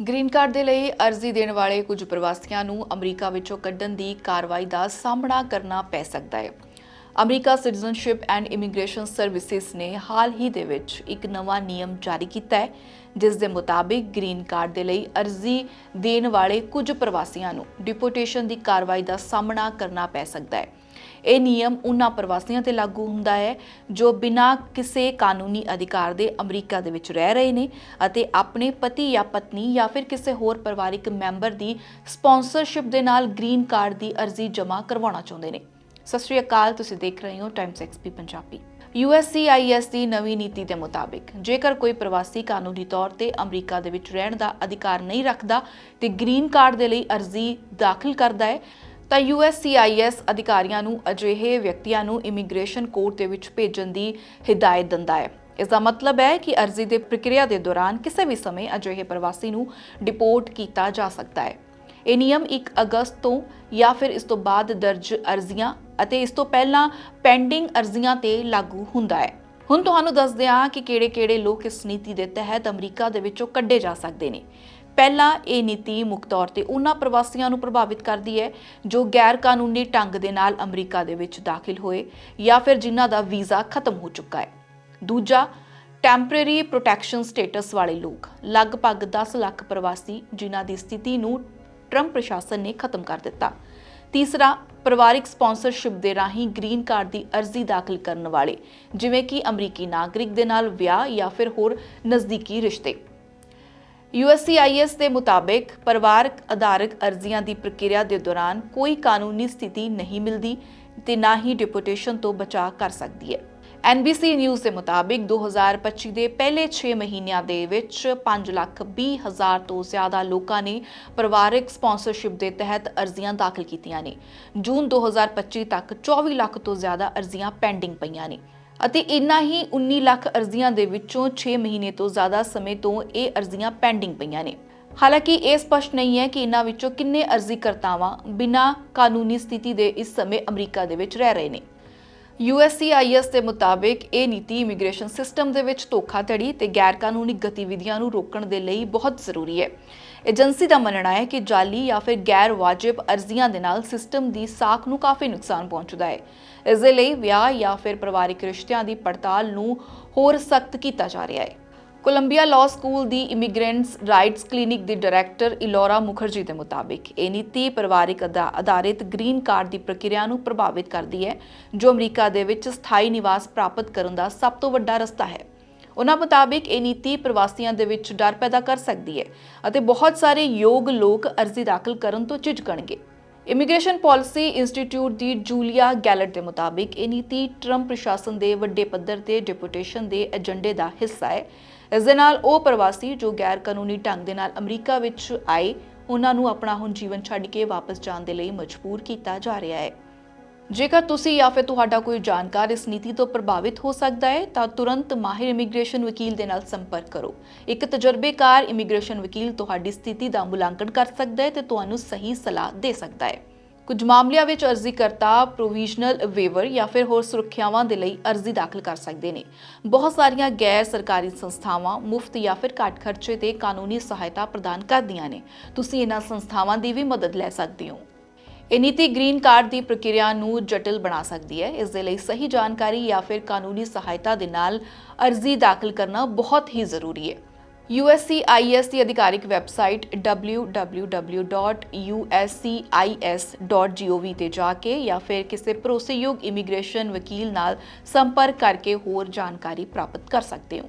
Green card ਦੇ ਲਈ ਅਰਜ਼ੀ ਦੇਣ ਵਾਲੇ ਕੁਝ ਪ੍ਰਵਾਸੀਆਂ ਨੂੰ ਅਮਰੀਕਾ ਵਿੱਚੋਂ ਕੱਢਣ ਦੀ ਕਾਰਵਾਈ ਦਾ ਸਾਹਮਣਾ ਕਰਨਾ ਪੈ ਸਕਦਾ ਹੈ। America citizenship and immigration services ਨੇ ਹਾਲ ਹੀ ਦੇ ਵਿੱਚ ਇੱਕ ਨਵਾਂ ਨਿਯਮ ਜਾਰੀ ਕੀਤਾ ਹੈ, ਜਿਸ ਦੇ ਮੁਤਾਬਿਕ ਗ੍ਰੀਨ ਕਾਰਡ ਦੇ ਲਈ ਅਰਜ਼ੀ ਦੇਣ ਵਾਲੇ ਕੁਝ ਪ੍ਰਵਾਸੀਆਂ ਨੂੰ ਡਿਪੋਰਟੇਸ਼ਨ ਦੀ ਕਾਰਵਾਈ ਦਾ ਸਾਹਮਣਾ ਕਰਨਾ ਪੈ ਸਕਦਾ ਹੈ। ਇਹ ਨਿਯਮ ਉਹਨਾਂ ਪ੍ਰਵਾਸੀਆਂ ਤੇ ਲਾਗੂ ਹੁੰਦਾ ਹੈ, ਜੋ ਬਿਨਾਂ ਕਿਸੇ ਕਾਨੂੰਨੀ ਅਧਿਕਾਰ ਦੇ ਅਮਰੀਕਾ ਦੇ ਵਿੱਚ ਰਹਿ ਰਹੇ ਨੇ ਅਤੇ ਆਪਣੇ ਪਤੀ ਜਾਂ ਪਤਨੀ ਜਾਂ ਫਿਰ ਕਿਸੇ ਹੋਰ ਪਰਿਵਾਰਿਕ ਮੈਂਬਰ ਦੀ ਸਪਾਂਸਰਸ਼ਿਪ ਦੇ ਨਾਲ ਗ੍ਰੀਨ ਕਾਰਡ ਦੀ ਅਰਜ਼ੀ ਜਮ੍ਹਾਂ ਕਰਵਾਉਣਾ ਚਾਹੁੰਦੇ ਨੇ। ਸਤਿ ਸ਼੍ਰੀ ਅਕਾਲ, ਤੁਸੀਂ ਦੇਖ ਰਹੇ ਹੋ ਟਾਈਮਸ ਐਕਸਪੀ ਪੰਜਾਬੀ। USCIS ਦੀ ਨਵੀਂ ਨੀਤੀ ਦੇ ਮੁਤਾਬਿਕ, ਜੇਕਰ ਕੋਈ ਪ੍ਰਵਾਸੀ ਕਾਨੂੰਨੀ ਤੌਰ ਤੇ ਅਮਰੀਕਾ ਦੇ ਵਿੱਚ ਰਹਿਣ ਦਾ ਅਧਿਕਾਰ ਨਹੀਂ ਰੱਖਦਾ ਤੇ ਗ੍ਰੀਨ ਕਾਰਡ ਦੇ ਲਈ ਅਰਜ਼ੀ ਦਾਖਲ ਕਰਦਾ ਹੈ ਤਾਂ USCIS ਅਧਿਕਾਰੀਆਂ ਨੂੰ ਅਜਿਹੇ ਵਿਅਕਤੀਆਂ ਨੂੰ ਇਮੀਗ੍ਰੇਸ਼ਨ ਕੋਰਟ ਦੇ ਵਿੱਚ ਭੇਜਣ ਦੀ ਹਦਾਇਤ ਦਿੰਦਾ ਹੈ। ਇਸ ਦਾ ਮਤਲਬ ਹੈ ਕਿ ਅਰਜ਼ੀ ਦੇ ਪ੍ਰਕਿਰਿਆ ਦੇ ਦੌਰਾਨ ਕਿਸੇ ਵੀ ਸਮੇਂ ਅਜਿਹੇ ਪ੍ਰਵਾਸੀ ਨੂੰ ਡਿਪੋਰਟ ਕੀਤਾ ਜਾ ਸਕਦਾ ਹੈ। ਇਹ ਨਿਯਮ 1 ਅਗਸਤ ਤੋਂ ਜਾਂ ਫਿਰ ਇਸ ਤੋਂ ਬਾਅਦ ਦਰਜ ਅਰਜ਼ੀਆਂ ਅਤੇ ਇਸ ਤੋਂ ਪਹਿਲਾਂ ਪੈਂਡਿੰਗ ਅਰਜ਼ੀਆਂ ਤੇ ਲਾਗੂ ਹੁੰਦਾ ਹੈ। ਹੁਣ ਤੁਹਾਨੂੰ ਦੱਸਦੇ ਹਾਂ ਕਿ ਕਿਹੜੇ-ਕਿਹੜੇ ਲੋਕ ਇਸ ਨੀਤੀ ਦੇ ਤਹਿਤ ਅਮਰੀਕਾ ਦੇ ਵਿੱਚੋਂ ਕੱਢੇ ਜਾ ਸਕਦੇ ਨੇ। ਪਹਿਲਾਂ ਇਹ ਨੀਤੀ ਮੁੱਖ ਤੌਰ ਤੇ ਉਹਨਾਂ ਪ੍ਰਵਾਸੀਆਂ ਨੂੰ ਪ੍ਰਭਾਵਿਤ ਕਰਦੀ ਹੈ ਜੋ ਗੈਰ ਕਾਨੂੰਨੀ ਢੰਗ ਦੇ ਨਾਲ ਅਮਰੀਕਾ ਦੇ ਵਿੱਚ ਦਾਖਲ ਹੋਏ ਜਾਂ ਫਿਰ ਜਿਨ੍ਹਾਂ ਦਾ ਵੀਜ਼ਾ ਖਤਮ ਹੋ ਚੁੱਕਾ ਹੈ। ਦੂਜਾ ਟੈਂਪਰੇਰੀ ਪ੍ਰੋਟੈਕਸ਼ਨ ਸਟੇਟਸ ਵਾਲੇ ਲੋਕ, ਲਗਭਗ 10 ਲੱਖ ਪ੍ਰਵਾਸੀ ਜਿਨ੍ਹਾਂ ਦੀ ਸਥਿਤੀ ਨੂੰ ਟਰੰਪ ਪ੍ਰਸ਼ਾਸਨ ਨੇ ਖਤਮ ਕਰ ਦਿੱਤਾ। ਤੀਸਰਾ, ਪਰਿਵਾਰਿਕ ਸਪਾਂਸਰਸ਼ਿਪ ਦੇ ਰਾਹੀਂ ਗ੍ਰੀਨ ਕਾਰਡ ਦੀ ਅਰਜ਼ੀ ਦਾਖਲ ਕਰਨ ਵਾਲੇ, ਜਿਵੇਂ ਕਿ ਅਮਰੀਕੀ ਨਾਗਰਿਕ ਦੇ ਨਾਲ ਵਿਆਹ ਜਾਂ ਫਿਰ ਹੋਰ ਨਜ਼ਦੀਕੀ ਰਿਸ਼ਤੇ। USCIS ਦੇ ਮੁਤਾਬਿਕ ਪਰਿਵਾਰਕ ਆਧਾਰਿਤ ਅਰਜ਼ੀਆਂ ਦੀ ਪ੍ਰਕਿਰਿਆ ਦੇ ਦੌਰਾਨ ਕੋਈ ਕਾਨੂੰਨੀ ਸਥਿਤੀ ਨਹੀਂ ਮਿਲਦੀ ਤੇ ਨਾ ਹੀ ਡਿਪੋਰਟੇਸ਼ਨ ਤੋਂ ਬਚਾਅ ਕਰ ਸਕਦੀ ਹੈ। NBC ਨਿਊਜ਼ ਦੇ ਮੁਤਾਬਿਕ 2025 ਦੇ ਪਹਿਲੇ 6 ਮਹੀਨਿਆਂ ਦੇ ਵਿੱਚ 5 ਲੱਖ 20 ਹਜ਼ਾਰ ਤੋਂ ਜ਼ਿਆਦਾ ਲੋਕਾਂ ਨੇ ਪਰਿਵਾਰਕ ਸਪਾਂਸਰਸ਼ਿਪ ਦੇ ਤਹਿਤ ਅਰਜ਼ੀਆਂ ਦਾਖਲ ਕੀਤੀਆਂ ਨੇ। ਜੂਨ 2025 ਤੱਕ 24 ਲੱਖ ਤੋਂ ਜ਼ਿਆਦਾ ਅਰਜ਼ੀਆਂ ਪੈਂਡਿੰਗ ਪਈਆਂ ਨੇ। ਅਤੇ ਇਨਾ ਹੀ 19 ਲੱਖ ਅਰਜ਼ੀਆਂ ਦੇ ਵਿੱਚੋਂ 6 ਮਹੀਨੇ ਤੋਂ ਜ਼ਿਆਦਾ ਸਮੇਂ ਤੋਂ ਇਹ ਅਰਜ਼ੀਆਂ ਪੈਂਡਿੰਗ ਪਈਆਂ ਨੇ। ਹਾਲਾਂਕਿ ਇਹ ਸਪਸ਼ਟ ਨਹੀਂ ਹੈ ਕਿ ਇਨ੍ਹਾਂ ਵਿੱਚੋਂ ਕਿੰਨੇ ਅਰਜ਼ੀਕਰਤਾਵਾਂ ਬਿਨਾਂ ਕਾਨੂੰਨੀ ਸਥਿਤੀ ਦੇ ਇਸ ਸਮੇਂ ਅਮਰੀਕਾ ਦੇ ਵਿੱਚ ਰਹਿ ਰਹੇ ਨੇ। USCIS ਦੇ ਮੁਤਾਬਿਕ ਇਹ ਨੀਤੀ ਇਮੀਗ੍ਰੇਸ਼ਨ ਸਿਸਟਮ ਦੇ ਵਿੱਚ ਧੋਖਾਧੜੀ ਤੇ ਗੈਰ ਕਾਨੂੰਨੀ ਗਤੀਵਿਧੀਆਂ ਨੂੰ ਰੋਕਣ ਦੇ ਲਈ ਬਹੁਤ ਜ਼ਰੂਰੀ ਹੈ। ਏਜੰਸੀ ਦਾ ਮੰਨਣਾ ਹੈ ਕਿ ਜਾਲੀ ਜਾਂ ਫਿਰ ਗੈਰ ਵਾਜਿਬ ਅਰਜ਼ੀਆਂ ਦੇ ਨਾਲ ਸਿਸਟਮ ਦੀ ਸਾਖ ਨੂੰ ਕਾਫੀ ਨੁਕਸਾਨ ਪਹੁੰਚਦਾ ਹੈ। ਇਸ ਦੇ ਲਈ ਵਿਆਹ ਜਾਂ ਫਿਰ ਪਰਿਵਾਰਿਕ ਰਿਸ਼ਤਿਆਂ ਦੀ ਪੜਤਾਲ ਨੂੰ ਹੋਰ ਸਖਤ ਕੀਤਾ ਜਾ ਰਿਹਾ ਹੈ। ਕੋਲੰਬੀਆ ਲਾਅ ਸਕੂਲ ਦੀ ਇਮੀਗ੍ਰੈਂਟਸ ਰਾਈਟਸ ਕਲੀਨਿਕ ਦੀ ਡਾਇਰੈਕਟਰ ਇਲੋਰਾ ਮੁਖਰਜੀ ਦੇ ਮੁਤਾਬਿਕ, ਇਹ ਨੀਤੀ ਪਰਿਵਾਰਿਕ ਅਧਾ- ਆਧਾਰਿਤ ਗ੍ਰੀਨ ਕਾਰਡ ਦੀ ਪ੍ਰਕਿਰਿਆ ਨੂੰ ਪ੍ਰਭਾਵਿਤ ਕਰਦੀ ਹੈ, ਜੋ ਅਮਰੀਕਾ ਦੇ ਵਿੱਚ ਸਥਾਈ ਨਿਵਾਸ ਪ੍ਰਾਪਤ ਕਰਨ ਦਾ ਸਭ ਤੋਂ ਵੱਡਾ ਰਸਤਾ ਹੈ। ਉਹਨਾਂ ਮੁਤਾਬਿਕ, ਇਹ ਨੀਤੀ ਪ੍ਰਵਾਸੀਆਂ ਦੇ ਵਿੱਚ ਡਰ ਪੈਦਾ ਕਰ ਸਕਦੀ ਹੈ ਅਤੇ ਬਹੁਤ ਸਾਰੇ ਯੋਗ ਲੋਕ ਅਰਜ਼ੀ ਦਾਖਲ ਕਰਨ ਤੋਂ ਝਿਜਕਣਗੇ। ਇਮੀਗ੍ਰੇਸ਼ਨ ਪਾਲਿਸੀ ਇੰਸਟੀਚਿਊਟ ਦੀ ਜੂਲੀਆ ਗੈਲਟ ਦੇ ਮੁਤਾਬਿਕ ਇਹ ਨੀਤੀ ਟਰੰਪ ਪ੍ਰਸ਼ਾਸਨ ਦੇ ਵੱਡੇ ਪੱਧਰ ਤੇ ਡਿਪੋਰਟੇਸ਼ਨ ਦੇ ਏਜੰਡੇ ਦਾ ਹਿੱਸਾ ਹੈ। ਇਸ ਦੇ ਨਾਲ ਉਹ ਪ੍ਰਵਾਸੀ ਜੋ ਗੈਰ ਕਾਨੂੰਨੀ ਢੰਗ ਦੇ ਨਾਲ ਅਮਰੀਕਾ ਵਿੱਚ ਆਏ, ਉਹਨਾਂ ਨੂੰ ਆਪਣਾ ਹੁਣ ਜੀਵਨ ਛੱਡ ਕੇ ਵਾਪਸ ਜਾਣ ਦੇ ਲਈ ਮਜਬੂਰ ਕੀਤਾ ਜਾ ਰਿਹਾ ਹੈ। ਜੇਕਰ ਤੁਸੀਂ ਜਾਂ ਫਿਰ ਤੁਹਾਡਾ ਕੋਈ ਜਾਣਕਾਰ ਇਸ ਨੀਤੀ ਤੋਂ ਪ੍ਰਭਾਵਿਤ ਹੋ ਸਕਦਾ ਹੈ, ਤਾਂ ਤੁਰੰਤ ਮਾਹਿਰ ਇਮੀਗ੍ਰੇਸ਼ਨ ਵਕੀਲ ਦੇ ਨਾਲ ਸੰਪਰਕ ਕਰੋ। ਇੱਕ ਤਜਰਬੇਕਾਰ ਇਮੀਗ੍ਰੇਸ਼ਨ ਵਕੀਲ ਤੁਹਾਡੀ ਸਥਿਤੀ ਦਾ ਮੁਲਾਂਕਣ ਕਰ ਸਕਦਾ ਹੈ ਤੇ ਤੁਹਾਨੂੰ ਸਹੀ ਸਲਾਹ ਦੇ ਸਕਦਾ ਹੈ। ਕੁਝ ਮਾਮਲਿਆਂ ਵਿੱਚ ਅਰਜ਼ੀ ਕਰਤਾ ਪ੍ਰੋਵੀਜ਼ਨਲ ਵੇਵਰ ਜਾਂ ਫਿਰ ਹੋਰ ਸੁਰੱਖਿਆਵਾਂ ਦੇ ਲਈ ਅਰਜ਼ੀ ਦਾਖਲ ਕਰ ਸਕਦੇ ਨੇ। ਬਹੁਤ ਸਾਰੀਆਂ ਗੈਰ ਸਰਕਾਰੀ ਸੰਸਥਾਵਾਂ ਮੁਫਤ ਜਾਂ ਫਿਰ ਘੱਟ ਖਰਚੇ ਤੇ ਕਾਨੂੰਨੀ ਸਹਾਇਤਾ ਪ੍ਰਦਾਨ ਕਰਦੀਆਂ ਨੇ। ਤੁਸੀਂ ਇਹਨਾਂ ਸੰਸਥਾਵਾਂ ਦੀ ਵੀ ਮਦਦ ਲੈ ਸਕਦੇ ਹੋ। ਇਹ ਨੀਤੀ ਗ੍ਰੀਨ ਕਾਰਡ ਦੀ ਪ੍ਰਕਿਰਿਆ ਨੂੰ ਜਟਿਲ ਬਣਾ ਸਕਦੀ ਹੈ। ਇਸ ਦੇ ਲਈ ਸਹੀ ਜਾਣਕਾਰੀ ਜਾਂ ਫਿਰ ਕਾਨੂੰਨੀ ਸਹਾਇਤਾ ਦੇ ਨਾਲ ਅਰਜ਼ੀ ਦਾਖਲ ਕਰਨਾ ਬਹੁਤ ਹੀ ਜ਼ਰੂਰੀ ਹੈ। USCIS ਦੀ ਅਧਿਕਾਰਿਕ ਵੈਬਸਾਈਟ www.uscis.gov ਤੇ ਜਾ ਕੇ ਜਾਂ ਫਿਰ ਕਿਸੇ ਭਰੋਸੇਯੋਗ ਇਮੀਗ੍ਰੇਸ਼ਨ ਵਕੀਲ ਨਾਲ ਸੰਪਰਕ ਕਰਕੇ ਹੋਰ ਜਾਣਕਾਰੀ ਪ੍ਰਾਪਤ ਕਰ ਸਕਦੇ ਹੋ।